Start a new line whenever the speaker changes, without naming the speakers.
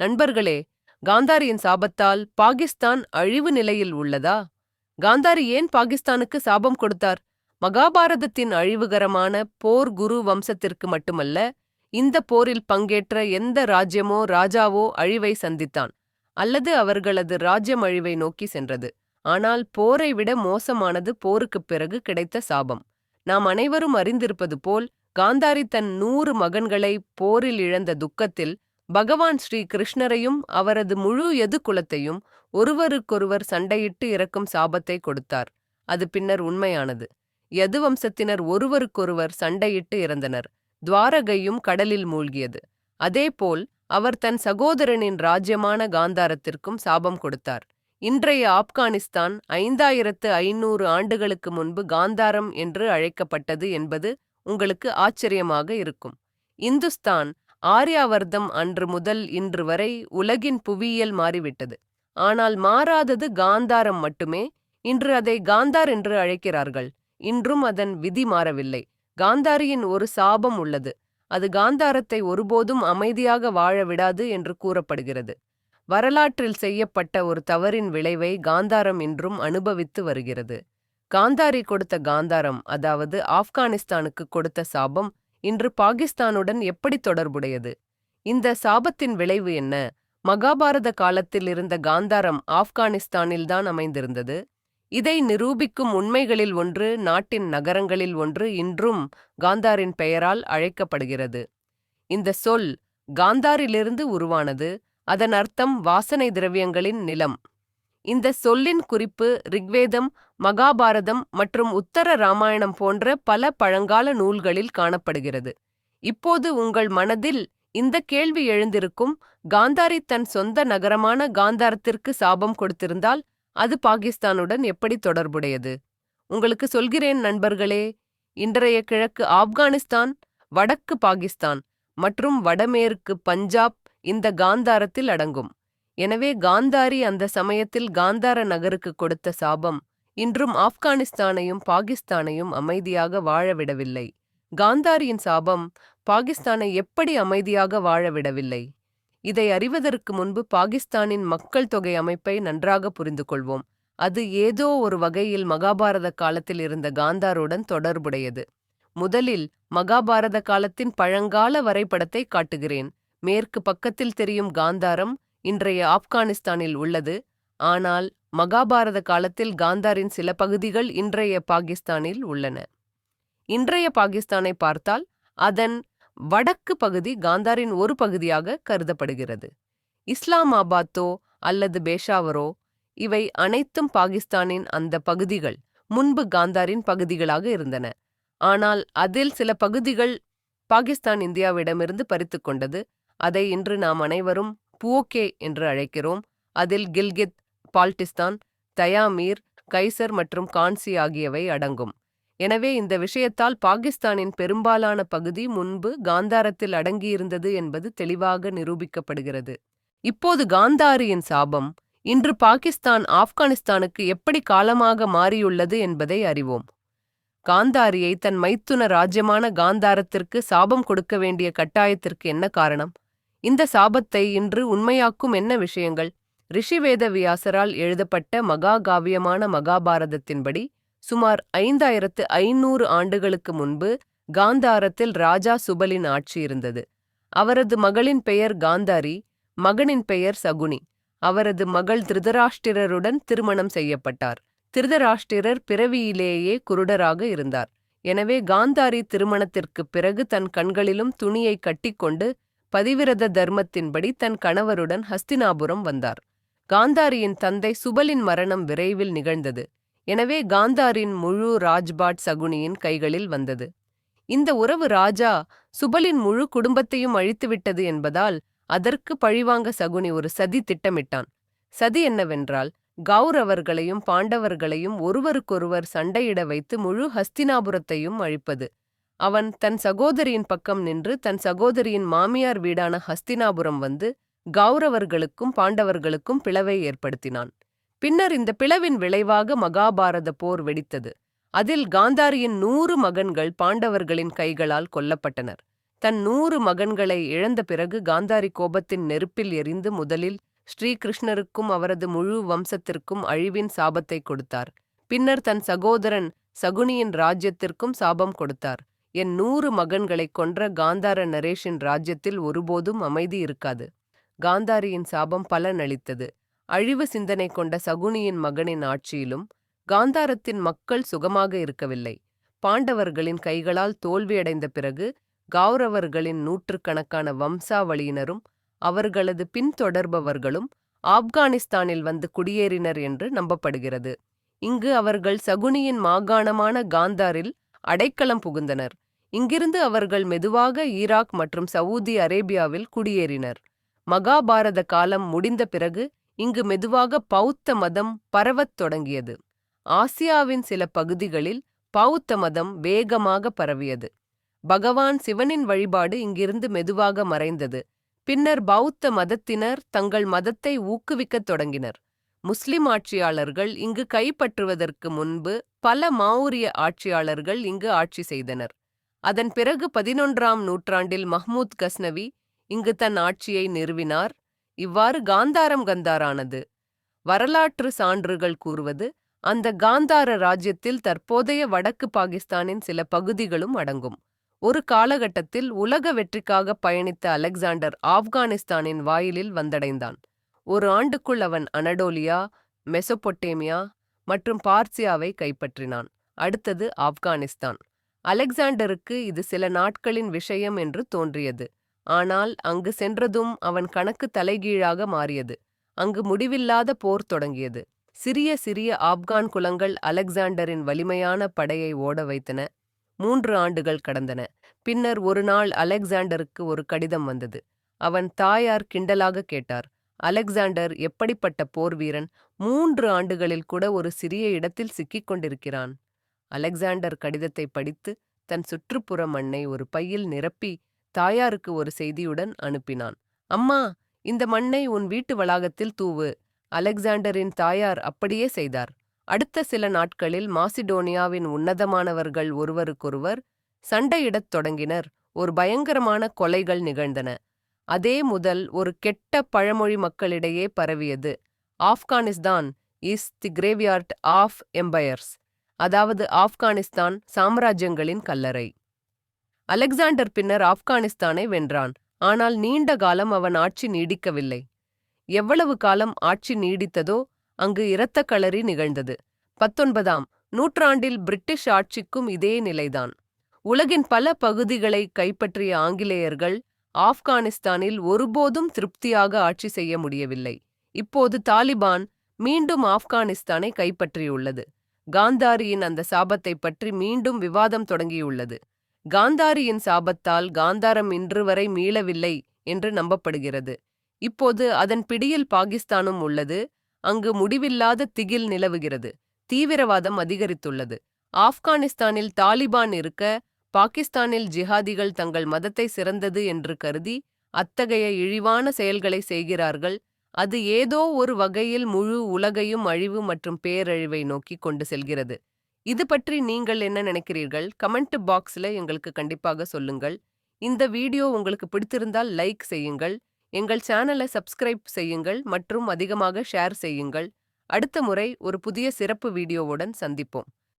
நண்பர்களே காந்தாரியின் சாபத்தால் பாகிஸ்தான் அழிவு நிலையில் உள்ளதா? காந்தாரி ஏன் பாகிஸ்தானுக்கு சாபம் கொடுத்தார்? மகாபாரதத்தின் அழிவுகரமான போர் குரு வம்சத்திற்கு மட்டுமல்ல இந்த போரில் பங்கேற்ற எந்த ராஜ்யமோ ராஜாவோ அழிவை சந்தித்தான். அல்லது அவர்களது ராஜ்யம் அழிவை நோக்கி சென்றது. ஆனால் போரை விட மோசமானது போருக்குப் பிறகு கிடைத்த சாபம். நாம் அனைவரும் அறிந்திருப்பது போல் காந்தாரி தன் நூறு மகன்களை போரில் இழந்த துக்கத்தில் பகவான் ஸ்ரீ கிருஷ்ணரையும் அவரது முழு எது குலத்தையும் ஒருவருக்கொருவர் சண்டையிட்டு இறக்கும் சாபத்தை கொடுத்தார். அது பின்னர் உண்மையானது. யது வம்சத்தினர் ஒருவருக்கொருவர் சண்டையிட்டு இறந்தனர். துவாரகையும் கடலில் மூழ்கியது. அதேபோல் அவர் தன் சகோதரனின் ராஜ்யமான காந்தாரத்திற்கும் சாபம் கொடுத்தார். இன்றைய ஆப்கானிஸ்தான் ஐந்தாயிரத்து ஐநூறு ஆண்டுகளுக்கு முன்பு காந்தாரம் என்று அழைக்கப்பட்டது என்பது உங்களுக்கு ஆச்சரியமாக இருக்கும். இந்துஸ்தான் ஆர்யாவர்தம் அன்று முதல் இன்று வரை உலகின் புவியியல் மாறிவிட்டது. ஆனால் மாறாதது காந்தாரம் மட்டுமே. இன்று அதை காந்தார் என்று அழைக்கிறார்கள். இன்றும் அதன் விதி மாறவில்லை. காந்தாரியின் ஒரு சாபம் உள்ளது. அது காந்தாரத்தை ஒருபோதும் அமைதியாக வாழ விடாது என்று கூறப்படுகிறது. வரலாற்றில் செய்யப்பட்ட ஒரு தவறின் விளைவை காந்தாரம் இன்றும் அனுபவித்து வருகிறது. காந்தாரி கொடுத்த காந்தாரம் அதாவது ஆப்கானிஸ்தானுக்கு கொடுத்த சாபம் இன்று பாகிஸ்தானுடன் எப்படி தொடர்புடையது? இந்த சாபத்தின் விளைவு என்ன? மகாபாரத காலத்தில் இருந்த காந்தாரம் ஆப்கானிஸ்தானில்தான் அமைந்திருந்தது. இதை நிரூபிக்கும் உண்மைகளில் ஒன்று நாட்டின் நகரங்களில் ஒன்று இன்றும் காந்தாரின் பெயரால் அழைக்கப்படுகிறது. இந்த சொல் காந்தாரிலிருந்து உருவானது. அதன் அர்த்தம் வாசனை திரவியங்களின் நிலம். இந்த சொல்லின் குறிப்பு ரிக்வேதம் மகாபாரதம் மற்றும் உத்தர ராமாயணம் போன்ற பல பழங்கால நூல்களில் காணப்படுகிறது. இப்போது உங்கள் மனதில் இந்த கேள்வி எழுந்திருக்கும் காந்தாரி தன் சொந்த நகரமான காந்தாரத்திற்கு சாபம் கொடுத்திருந்தால் அது பாகிஸ்தானுடன் எப்படி தொடர்புடையது? உங்களுக்கு சொல்கிறேன் நண்பர்களே இன்றைய கிழக்கு ஆப்கானிஸ்தான் வடக்கு பாகிஸ்தான் மற்றும் வடமேற்கு பஞ்சாப் இந்த காந்தாரத்தில் அடங்கும். எனவே காந்தாரி அந்த சமயத்தில் காந்தார நகருக்கு கொடுத்த சாபம். இன்றும் ஆப்கானிஸ்தானையும் பாகிஸ்தானையும் அமைதியாக வாழவிடவில்லை. காந்தாரியின் சாபம் பாகிஸ்தானை எப்படி அமைதியாக வாழவிடவில்லை? இதை அறிவதற்கு முன்பு பாகிஸ்தானின் மக்கள் தொகை அமைப்பை நன்றாக புரிந்து கொள்வோம் அது ஏதோ ஒரு வகையில் மகாபாரத காலத்தில் இருந்த காந்தாருடன் தொடர்புடையது. முதலில் மகாபாரத காலத்தின் பழங்கால வரைபடத்தை காட்டுகிறேன். மேற்கு பக்கத்தில் தெரியும் காந்தாரம் இன்றைய ஆப்கானிஸ்தானில் உள்ளது. ஆனால் மகாபாரத காலத்தில் காந்தாரின் சில பகுதிகள் இன்றைய பாகிஸ்தானில் உள்ளன. இன்றைய பாகிஸ்தானை பார்த்தால் அதன் வடக்கு பகுதி காந்தாரின் ஒரு பகுதியாக கருதப்படுகிறது. இஸ்லாமாபாத்தோ அல்லது பேஷாவரோ இவை அனைத்தும் பாகிஸ்தானின் அந்த பகுதிகள் முன்பு காந்தாரின் பகுதிகளாக இருந்தன. ஆனால் அதில் சில பகுதிகள் பாகிஸ்தான் இந்தியாவிடமிருந்து பறித்து கொண்டது. அதை இன்று நாம் அனைவரும் புவோகே என்று அழைக்கிறோம். அதில் கில்கித் பால்டிஸ்தான் தயாமீர் கைசர் மற்றும் கான்சி ஆகியவை அடங்கும். எனவே இந்த விஷயத்தால் பாகிஸ்தானின் பெரும்பாலான பகுதி முன்பு காந்தாரத்தில் அடங்கியிருந்தது என்பது தெளிவாக நிரூபிக்கப்படுகிறது. இப்போது காந்தாரியின் சாபம் இன்று பாகிஸ்தான் ஆப்கானிஸ்தானுக்கு எப்படி காலமாக மாறியுள்ளது என்பதை அறிவோம். காந்தாரியை தன் மைத்துன ராஜ்யமான காந்தாரத்திற்கு சாபம் கொடுக்க வேண்டிய கட்டாயத்திற்கு என்ன காரணம்? இந்த சாபத்தை இன்று உண்மையாக்கும் என்ன விஷயங்கள்? ரிஷிவேத வியாசரால் எழுதப்பட்ட மகாகாவியமான மகாபாரதத்தின்படி சுமார் ஐந்தாயிரத்து ஐநூறு ஆண்டுகளுக்கு முன்பு காந்தாரத்தில் ராஜா சுபலின் ஆட்சி இருந்தது. அவரது மகளின் பெயர் காந்தாரி மகனின் பெயர் சகுனி. அவரது மகள் திருதராஷ்டிரருடன் திருமணம் செய்யப்பட்டார். திருதராஷ்டிரர் பிறவியிலேயே குருடராக இருந்தார். எனவே காந்தாரி திருமணத்திற்குப் பிறகு தன் கண்களிலும் துணியை கட்டிக்கொண்டு பதிவிரத தர்மத்தின்படி தன் கணவருடன் ஹஸ்தினாபுரம் வந்தார். காந்தாரியின் தந்தை சுபலின் மரணம் விரைவில் நிகழ்ந்தது. எனவே காந்தாரின் முழு ராஜ்பாட் சகுனியின் கைகளில் வந்தது. இந்த உறவு ராஜா சுபலின் முழு குடும்பத்தையும் அழித்துவிட்டது என்பதால் அதற்கு பழிவாங்க சகுனி ஒரு சதி திட்டமிட்டான். சதி என்னவென்றால் கௌரவர்களையும் பாண்டவர்களையும் ஒருவருக்கொருவர் சண்டையிட வைத்து முழு ஹஸ்தினாபுரத்தையும் அழிப்பது. அவன் தன் சகோதரியின் பக்கம் நின்று தன் சகோதரியின் மாமியார் வீடான ஹஸ்தினாபுரம் வந்து கௌரவர்களுக்கும் பாண்டவர்களுக்கும் பிளவை ஏற்படுத்தினான். பின்னர் இந்த பிளவின் விளைவாக மகாபாரத போர் வெடித்தது. அதில் காந்தாரியின் நூறு மகன்கள் பாண்டவர்களின் கைகளால் கொல்லப்பட்டனர். தன் நூறு மகன்களை இழந்த பிறகு காந்தாரி கோபத்தின் நெருப்பில் எரிந்து முதலில் ஸ்ரீகிருஷ்ணருக்கும் அவரது முழு வம்சத்திற்கும் அழிவின் சாபத்தை கொடுத்தார். பின்னர் தன் சகோதரன் சகுனியின் ராஜ்யத்திற்கும் சாபம் கொடுத்தார். என் நூறு மகன்களைக் கொன்ற காந்தார நரேஷின் ராஜ்யத்தில் ஒருபோதும் அமைதி இருக்காது. காந்தாரியின் சாபம் பலனளித்தது. அழிவு சிந்தனை கொண்ட சகுனியின் மகனின் ஆட்சியிலும் காந்தாரத்தின் மக்கள் சுகமாக இருக்கவில்லை. பாண்டவர்களின் கைகளால் தோல்வியடைந்த பிறகு கௌரவர்களின் நூற்றுக்கணக்கான வம்சாவளியினரும் அவர்களது பின்தொடர்பவர்களும் ஆப்கானிஸ்தானில் வந்து குடியேறினர் என்று நம்பப்படுகிறது. இங்கு அவர்கள் சகுனியின் மாகாணமான காந்தாரில் அடைக்கலம் புகுந்தனர். இங்கிருந்து அவர்கள் மெதுவாக ஈராக் மற்றும் சவூதி அரேபியாவில் குடியேறினர். மகாபாரத காலம் முடிந்த பிறகு இங்கு மெதுவாக பௌத்த மதம் பரவத் தொடங்கியது. ஆசியாவின் சில பகுதிகளில் பௌத்த மதம் வேகமாக பரவியது. பகவான் சிவனின் வழிபாடு இங்கிருந்து மெதுவாக மறைந்தது. பின்னர் பௌத்த மதத்தினர் தங்கள் மதத்தை ஊக்குவிக்கத் தொடங்கினர். முஸ்லிம் ஆட்சியாளர்கள் இங்கு கைப்பற்றுவதற்கு முன்பு பல மாவுரிய ஆட்சியாளர்கள் இங்கு ஆட்சி செய்தனர். அதன் பிறகு பதினொன்றாம் நூற்றாண்டில் மஹ்மூத் கஸ்னவி இங்கு தன் ஆட்சியை நிறுவினார். இவ்வாறு காந்தாரம் கந்தாரானது. வரலாற்று சான்றுகள் கூறுவது அந்த காந்தார ராஜ்யத்தில் தற்போதைய வடக்கு பாகிஸ்தானின் சில பகுதிகளும் அடங்கும். ஒரு காலகட்டத்தில் உலக வெற்றிக்காக பயணித்த அலெக்சாண்டர் ஆப்கானிஸ்தானின் வாயிலில் வந்தடைந்தான். ஒரு ஆண்டுக்குள் அவன் அனடோலியா மெசொப்பொட்டேமியா மற்றும் பார்சியாவை கைப்பற்றினான். அடுத்தது ஆப்கானிஸ்தான். அலெக்சாண்டருக்கு இது சில நாட்களின் விஷயம் என்று தோன்றியது. ஆனால் அங்கு சென்றதும் அவன் கணக்கு தலைகீழாக மாறியது. அங்கு முடிவில்லாத போர் தொடங்கியது. சிறிய சிறிய ஆப்கான் குலங்கள் அலெக்சாண்டரின் வலிமையான படையை ஓட வைத்தன. மூன்று ஆண்டுகள் கடந்தன. பின்னர் ஒரு நாள் அலெக்சாண்டருக்கு ஒரு கடிதம் வந்தது. அவன் தாயார் கிண்டலாக கேட்டார். அலெக்சாண்டர் எப்படிப்பட்ட போர் வீரன் மூன்று ஆண்டுகளில் கூட ஒரு சிறிய இடத்தில் சிக்கிக் கொண்டிருக்கிறான். அலெக்சாண்டர் கடிதத்தை படித்து தன் சுற்றுப்புற மண்ணை ஒரு பையில் நிரப்பி தாயாருக்கு ஒரு செய்தியுடன் அனுப்பினான். அம்மா இந்த மண்ணை உன் வீட்டு வளாகத்தில் தூவு. அலெக்சாண்டரின் தாயார் அப்படியே செய்தார். அடுத்த சில நாட்களில் மாசிடோனியாவின் உன்னதமானவர்கள் ஒருவருக்கொருவர் சண்டையிடத் தொடங்கினர். ஒரு பயங்கரமான கொலைகள் நிகழ்ந்தன. அதே முதல் ஒரு கெட்ட பழமொழி மக்களிடையே பரவியது. Afghanistan is the graveyard of empires அதாவது ஆப்கானிஸ்தான் சாம்ராஜ்யங்களின் கல்லறை. அலெக்சாண்டர் பின்னர் ஆப்கானிஸ்தானை வென்றான். ஆனால் நீண்ட காலம் அவன் ஆட்சி நீடிக்கவில்லை. எவ்வளவு காலம் ஆட்சி நீடித்ததோ அங்கு இரத்த களறி நிகழ்ந்தது. பத்தொன்பதாம் நூற்றாண்டில் பிரிட்டிஷ் ஆட்சிக்கும் இதே நிலைதான். உலகின் பல பகுதிகளை கைப்பற்றிய ஆங்கிலேயர்கள் ஆப்கானிஸ்தானில் ஒருபோதும் திருப்தியாக ஆட்சி செய்ய முடியவில்லை. இப்போது தாலிபான் மீண்டும் ஆப்கானிஸ்தானை கைப்பற்றியுள்ளது. காந்தாரியின் அந்த சாபத்தை பற்றி மீண்டும் விவாதம் தொடங்கியுள்ளது. காந்தாரியின் சாபத்தால் காந்தாரம் இன்று வரை மீளவில்லை என்று நம்பப்படுகிறது. இப்போது அதன் பிடியில் பாகிஸ்தானும் உள்ளது. அங்கு முடிவில்லாத திகில் நிலவுகிறது. தீவிரவாதம் அதிகரித்துள்ளது. ஆப்கானிஸ்தானில் தாலிபான் இருக்க பாகிஸ்தானில் ஜிஹாதிகள் தங்கள் மதத்தை சிறந்தது என்று கருதி அத்தகைய இழிவான செயல்களை செய்கிறார்கள். அது ஏதோ ஒரு வகையில் முழு உலகையும் அழிவு மற்றும் பேரழிவை நோக்கி கொண்டு செல்கிறது. இது பற்றி நீங்கள் என்ன நினைக்கிறீர்கள்? கமெண்ட் பாக்ஸில் எங்களுக்கு கண்டிப்பாக சொல்லுங்கள். இந்த வீடியோ உங்களுக்கு பிடித்திருந்தால் லைக் செய்யுங்கள். எங்கள் சேனலை சப்ஸ்கிரைப் செய்யுங்கள் மற்றும் அதிகமாக ஷேர் செய்யுங்கள். அடுத்த முறை ஒரு புதிய சிறப்பு வீடியோவுடன் சந்திப்போம்.